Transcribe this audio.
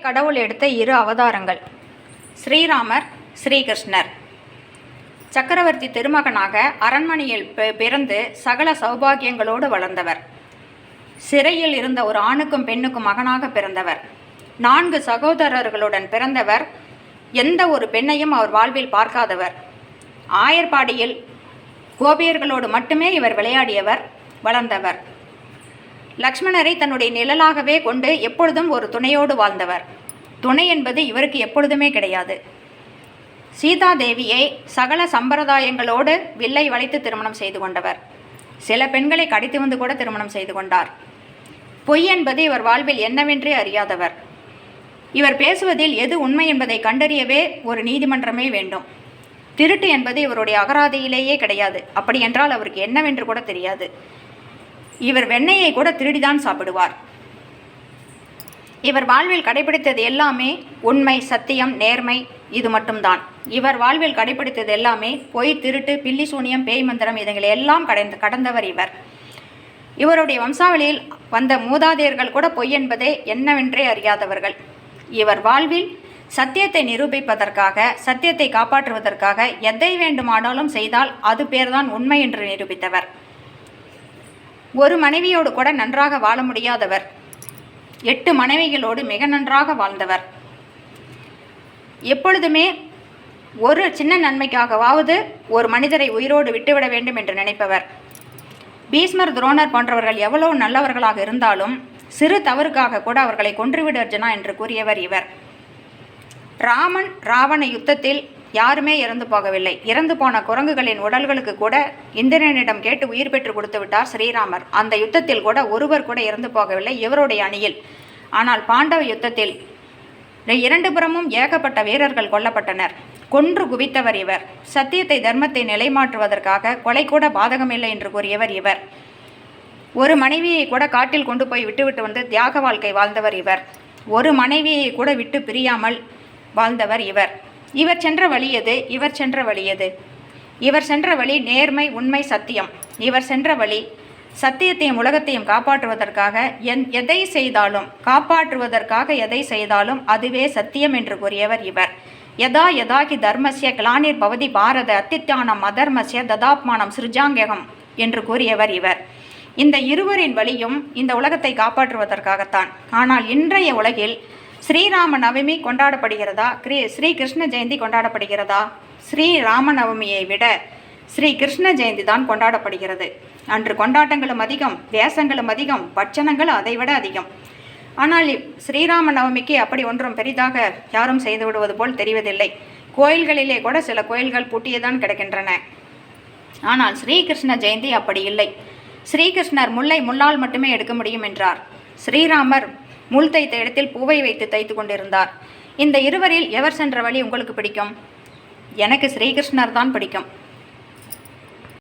கடவுள் எடுத்த இரு அவதாரங்கள். ஸ்ரீராமர் ஸ்ரீகிருஷ்ணர். சக்கரவர்த்தி திருமகனாக அரண்மனையில் பிறந்து சகல சௌபாகியங்களோடு வளர்ந்தவர். சிறையில் இருந்த ஒரு ஆணுக்கும் பெண்ணுக்கும் மகனாக பிறந்தவர். நான்கு சகோதரர்களுடன் பிறந்தவர். எந்த ஒரு பெண்ணையும் அவர் வாழ்வில் பார்க்காதவர். ஆயர்பாடியில் கோபியர்களோடு மட்டுமே இவர் விளையாடியவர் வளர்ந்தவர். லக்ஷ்மணரை தன்னுடைய நிழலாகவே கொண்டு எப்பொழுதும் ஒரு துணையோடு வாழ்ந்தவர். துணை என்பது இவருக்கு எப்பொழுதுமே கிடையாது. சீதாதேவியை சகல சம்பிரதாயங்களோடு வில்லை வளைத்து திருமணம் செய்து கொண்டவர். சில பெண்களை கடித்து வந்து கூட திருமணம் செய்து கொண்டார். பொய் என்பது இவர் வாழ்வில் என்னவென்றே அறியாதவர். இவர் பேசுவதில் எது உண்மை என்பதை கண்டறியவே ஒரு நீதிமன்றமே வேண்டும். திருட்டு என்பது இவருடைய அகராதியிலேயே கிடையாது. அப்படி என்றால் அவருக்கு என்னவென்று கூட தெரியாது. இவர் வெண்ணெயை கூட திருடிதான் சாப்பிடுவார். இவர் வாழ்வில் கடைபிடித்தது எல்லாமே உண்மை சத்தியம் நேர்மை இது மட்டும்தான். இவர் வாழ்வில் கடைபிடித்தது எல்லாமே பொய் திருட்டு பில்லி சூனியம் பேய் மந்திரம் இதுங்களை எல்லாம் கடந்து கடந்தவர் இவர். இவருடைய வம்சாவளியில் வந்த மூதாதையர்கள் கூட பொய் என்பதே என்னவென்றே அறியாதவர்கள். இவர் வாழ்வில் சத்தியத்தை நிரூபிப்பதற்காக சத்தியத்தை காப்பாற்றுவதற்காக எதை வேண்டுமானாலும் செய்தால் அது பேர்தான் உண்மை என்று நிரூபித்தவர். ஒரு மனைவியோடு கூட நன்றாக வாழ முடியாதவர். எட்டு மனைவிகளோடு மிக நன்றாக வாழ்ந்தவர். எப்பொழுதுமே ஒரு சின்ன நன்மைக்காகவாவது ஒரு மனிதரை உயிரோடு விட்டுவிட வேண்டும் என்று நினைப்பவர். பீஸ்மர் துரோணர் போன்றவர்கள் எவ்வளவு நல்லவர்களாக இருந்தாலும் சிறு தவறுக்காக கூட அவர்களை கொன்றுவிடு அர்ஜுனா என்று கூறியவர் இவர். ராமன் ராவண யுத்தத்தில் யாருமே இறந்து போகவில்லை. இறந்து போன குரங்குகளின் உடல்களுக்கு கூட இந்திரனிடம் கேட்டு உயிர் பெற்று கொடுத்து விட்டார் ஸ்ரீராமர். அந்த யுத்தத்தில் கூட ஒருவர் கூட இறந்து போகவில்லை இவருடைய அணியில். ஆனால் பாண்டவ யுத்தத்தில் இரண்டு புறமும் ஏகப்பட்ட வீரர்கள் கொல்லப்பட்டனர். கொன்று குவித்தவர் இவர். சத்தியத்தை தர்மத்தை நிலைமாற்றுவதற்காக கொலை கூட பாதகமில்லை என்று கூறியவர் இவர். ஒரு மனைவியை கூட காட்டில் கொண்டு போய் விட்டுவிட்டு வந்து தியாக வாழ்க்கை வாழ்ந்தவர் இவர். ஒரு மனைவியை கூட விட்டு பிரியாமல் வாழ்ந்தவர் இவர். இவர் சென்ற வழி எது? இவர் சென்ற வழி எது? இவர் சென்ற வழி நேர்மை உண்மை சத்தியம். இவர் சென்ற வழி சத்தியத்தையும் உலகத்தையும் காப்பாற்றுவதற்காக என் எதை செய்தாலும் காப்பாற்றுவதற்காக எதை செய்தாலும் அதுவே சத்தியம் என்று கூறியவர் இவர். யதா யதாகி தர்மஸ்ய கிளானிர் பவதி பாரத அத்தித்தானம் அதர்மஸ்ய ததாப்மானம் சிருஜாங்ககம் என்று கூறியவர் இவர். இந்த இருவரின் வழியும் இந்த உலகத்தை காப்பாற்றுவதற்காகத்தான். ஆனால் இன்றைய உலகில் ஸ்ரீராம நவமி கொண்டாடப்படுகிறதா? கிரி ஸ்ரீ கிருஷ்ண ஜெயந்தி கொண்டாடப்படுகிறதா? ஸ்ரீ ராம நவமியை விட ஸ்ரீ கிருஷ்ண ஜெயந்தி தான் கொண்டாடப்படுகிறது. அன்று கொண்டாட்டங்களும் அதிகம் வேஷங்களும் அதிகம் பட்சணங்களும் அதைவிட அதிகம். ஆனால் இ- ஸ்ரீராம நவமிக்கு அப்படி ஒன்றும் பெரிதாக யாரும் செய்து விடுவது போல் தெரிவதில்லை. கோயில்களிலே கூட சில கோயில்கள் பூட்டியதான் கிடக்கின்றன. ஆனால் ஸ்ரீகிருஷ்ண ஜெயந்தி அப்படி இல்லை. ஸ்ரீகிருஷ்ணர் முல்லை முள்ளால் மட்டுமே எடுக்க முடியும் என்றார். ஸ்ரீராமர் முள் தைத்த இடத்தில் பூவை வைத்து தைத்து கொண்டிருந்தார். இந்த இருவரில் எவர் சென்ற வழி உங்களுக்கு பிடிக்கும்? எனக்கு ஸ்ரீகிருஷ்ணர் தான் பிடிக்கும்.